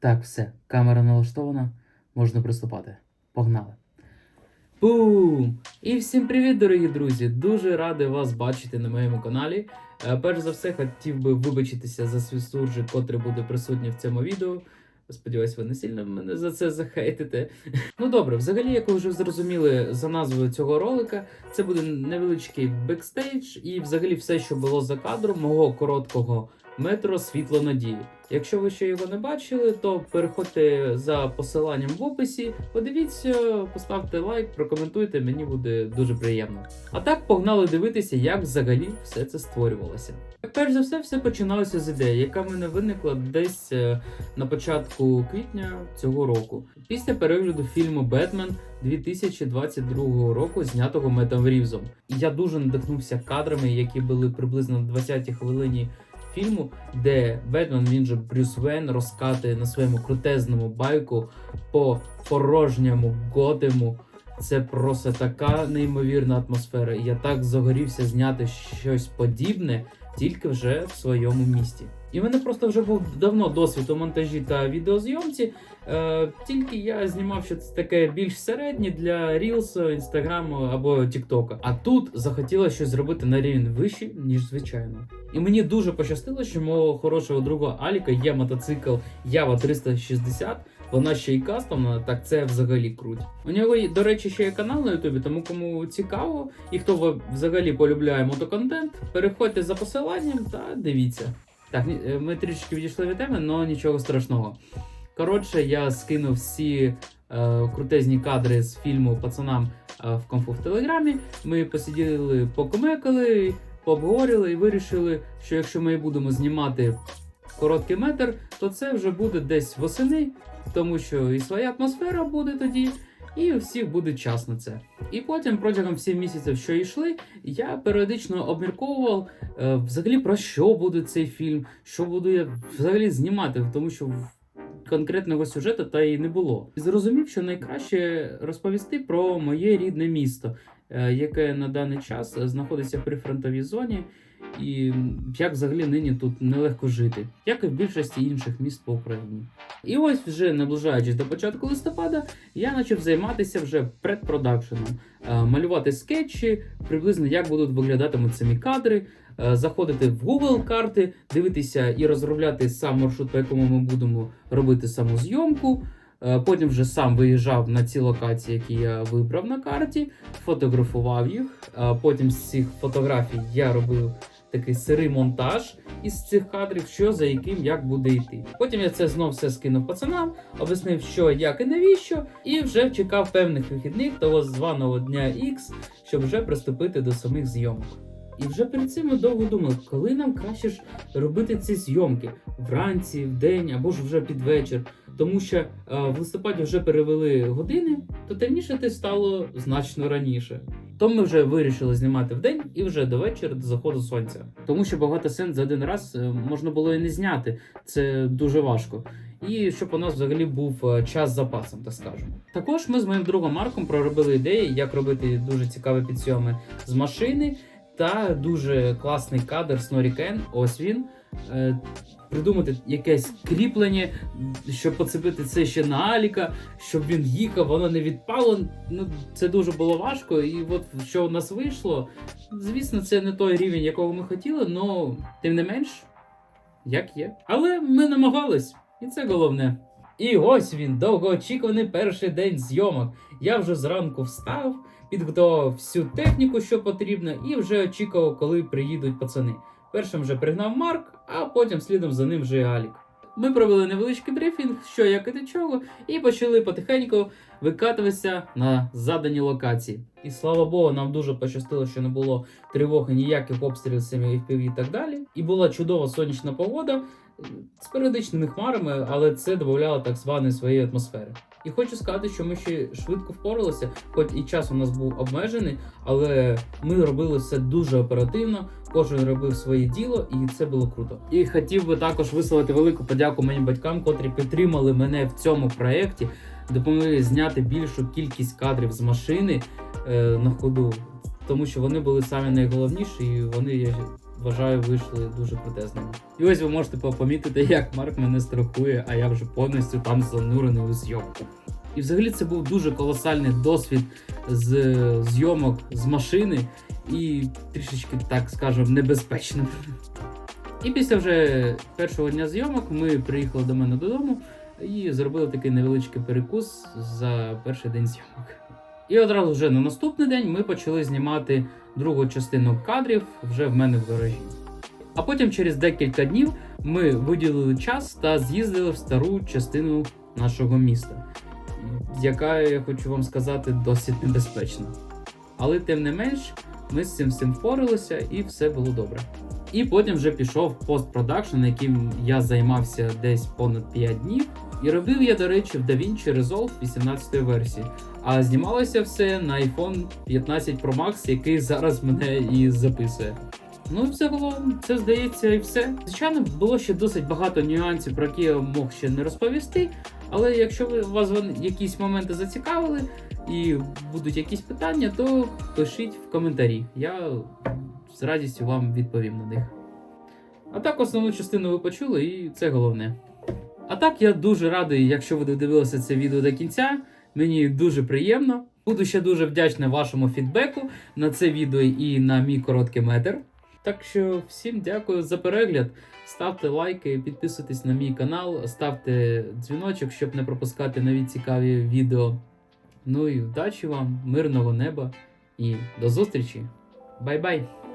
Так, все, камера налаштована, можна приступати. Погнали. Бум! І всім привіт, дорогі друзі! Дуже радий вас бачити на моєму каналі. Е, Перш за все, хотів би вибачитися за свій суржик, котрий буде присутній в цьому відео. Сподіваюсь, ви не сильно мене за це захейтите. Ну добре, взагалі, як ви вже зрозуміли за назвою цього ролика, це буде невеличкий бекстейдж і взагалі все, що було за кадром мого короткого метро Світло надії. Якщо ви ще його не бачили, то переходьте за посиланням в описі, подивіться, поставте лайк, прокоментуйте, мені буде дуже приємно. А так погнали дивитися, як взагалі все це створювалося. Перш за все, все починалося з ідеї, яка в мене виникла десь е, на початку квітня цього року, після перегляду фільму Бетмен 2022 року, знятого Метом Рівзом. Я дуже надихнувся кадрами, які були приблизно на 20-й хвилині фільму, де Бетмен, він же Брюс Вейн, розкатує на своєму крутезному байку по порожньому Готему. Це просто така неймовірна атмосфера. І я так загорівся зняти щось подібне тільки вже в своєму місті. І в мене просто вже був давно досвід у монтажі та відеозйомці. Е, тільки я знімав щось таке більш середнє для Рілсу, Інстаграму або Тіктока. А тут захотілося щось зробити на рівень вищий, ніж звичайно. І мені дуже пощастило, що мого хорошого друга Аліка є мотоцикл Ява 360. Вона ще й кастомна, так це взагалі круть. У нього, до речі, ще є канал на Ютубі, тому кому цікаво, і хто взагалі полюбляє мотоконтент, переходьте за посиланням та дивіться. Так, е, ми трішки відійшли від теми, але нічого страшного. Коротше, я скинув всі е, крутезні кадри з фільму пацанам е, в конфу в телеграмі. Ми посиділи, покомекали, пообговорили і вирішили, що якщо ми будемо знімати короткий метр, то це вже буде десь восени, тому що і своя атмосфера буде тоді, і у всіх буде час на це. І потім протягом всіх місяців, що йшли, я періодично обмірковував е, взагалі про що буде цей фільм, що буду я взагалі знімати, тому що конкретного сюжету та й не було. І зрозумів, що найкраще розповісти про моє рідне місто, е, яке на даний час знаходиться в прифронтовій зоні. І як взагалі нині тут нелегко жити, як і в більшості інших міст по Україні. І ось вже наближаючись до початку листопада, я почав займатися вже предпродакшеном, е, малювати скетчі, приблизно як будуть виглядатимуть самі кадри, заходити в Google карти, дивитися і розробляти сам маршрут, по якому ми будемо робити саму зйомку. Е, Потім вже сам виїжджав на ці локації, які я вибрав на карті, фотографував їх. Е, Потім з цих фотографій я робив такий сирий монтаж із цих кадрів, що за яким як буде йти. Потім я це знов все скинув пацанам, об'яснив, що як і навіщо, і вже чекав певних вихідних того званого дня X, щоб вже приступити до самих зйомок. І вже перед цим ми довго думали, коли нам краще ж робити ці зйомки вранці, вдень або ж вже під вечір. Тому що е, в листопаді вже перевели години, то темніше стало значно раніше. То ми вже вирішили знімати вдень і вже до вечора, до заходу сонця. Тому що багато сцен за один раз е, можна було і не зняти. Це дуже важко. І щоб у нас взагалі був е, час з запасом, так скажемо. Також ми з моїм другом Марком проробили ідеї, як робити дуже цікаві підсйоми з машини. Та дуже класний кадр Снорікен. Ось він. Е, Придумати якесь кріплення, щоб поцепити це ще на Аліка, щоб він їхав, воно не відпало. Ну це дуже було важко. І от що у нас вийшло, звісно, це не той рівень, якого ми хотіли, але тим не менш, як є. Але ми намагались, і це головне. І ось він, довгоочікуваний перший день зйомок. Я вже зранку встав, підготував всю техніку, що потрібно, і вже очікував, коли приїдуть пацани. Першим вже пригнав Марк, а потім слідом за ним вже і Алік. Ми провели невеличкий брифінг, що як і до чого, і почали потихеньку викатуватися на задані локації. І слава Богу, нам дуже пощастило, що не було тривоги, ніяких обстрілів самі FPV і так далі. І була чудова сонячна погода з періодичними хмарами, але це додавало так званої своєї атмосфери. І хочу сказати, що ми ще швидко впоралися, хоч і час у нас був обмежений, але ми робили все дуже оперативно. Кожен робив своє діло, і це було круто. І хотів би також висловити велику подяку моїм батькам, котрі підтримали мене в цьому проєкті, допомогли зняти більшу кількість кадрів з машини е, на ходу, тому що вони були самі найголовніші, і вони я вважаю, вийшли дуже крутезними. І ось ви можете помітити, як Марк мене страхує, а я вже повністю там занурений у зйомку. І взагалі це був дуже колосальний досвід з зйомок з машини і трішечки, так скажемо, небезпечним. І після вже першого дня зйомок ми приїхали до мене додому і зробили такий невеличкий перекус за перший день зйомок. І одразу вже на наступний день ми почали знімати другу частину кадрів вже в мене в гаражі. А потім через декілька днів ми виділили час та з'їздили в стару частину нашого міста, яка, я хочу вам сказати, досить небезпечна. Але тим не менш, ми з цим всім впоралися і все було добре. І потім вже пішов постпродакшн, яким я займався десь понад 5 днів. І робив я, до речі, в DaVinci Resolve 18 версії. А знімалося все на iPhone 15 Pro Max, який зараз мене і записує. Ну, все було, це здається, і все. Звичайно, було ще досить багато нюансів, про які я мог ще не розповісти. Але якщо ви вас якісь моменти зацікавили і будуть якісь питання, то пишіть в коментарі. Я з радістю вам відповім на них. А так, основну частину ви почули, і це головне. А так, я дуже радий, якщо ви додивилися це відео до кінця. Мені дуже приємно. Буду ще дуже вдячний вашому фідбеку на це відео і на мій короткий метр. Так що всім дякую за перегляд. Ставте лайки, підписуйтесь на мій канал, ставте дзвіночок, щоб не пропускати нові цікаві відео. Ну і вдачі вам, мирного неба і до зустрічі! Бай-бай!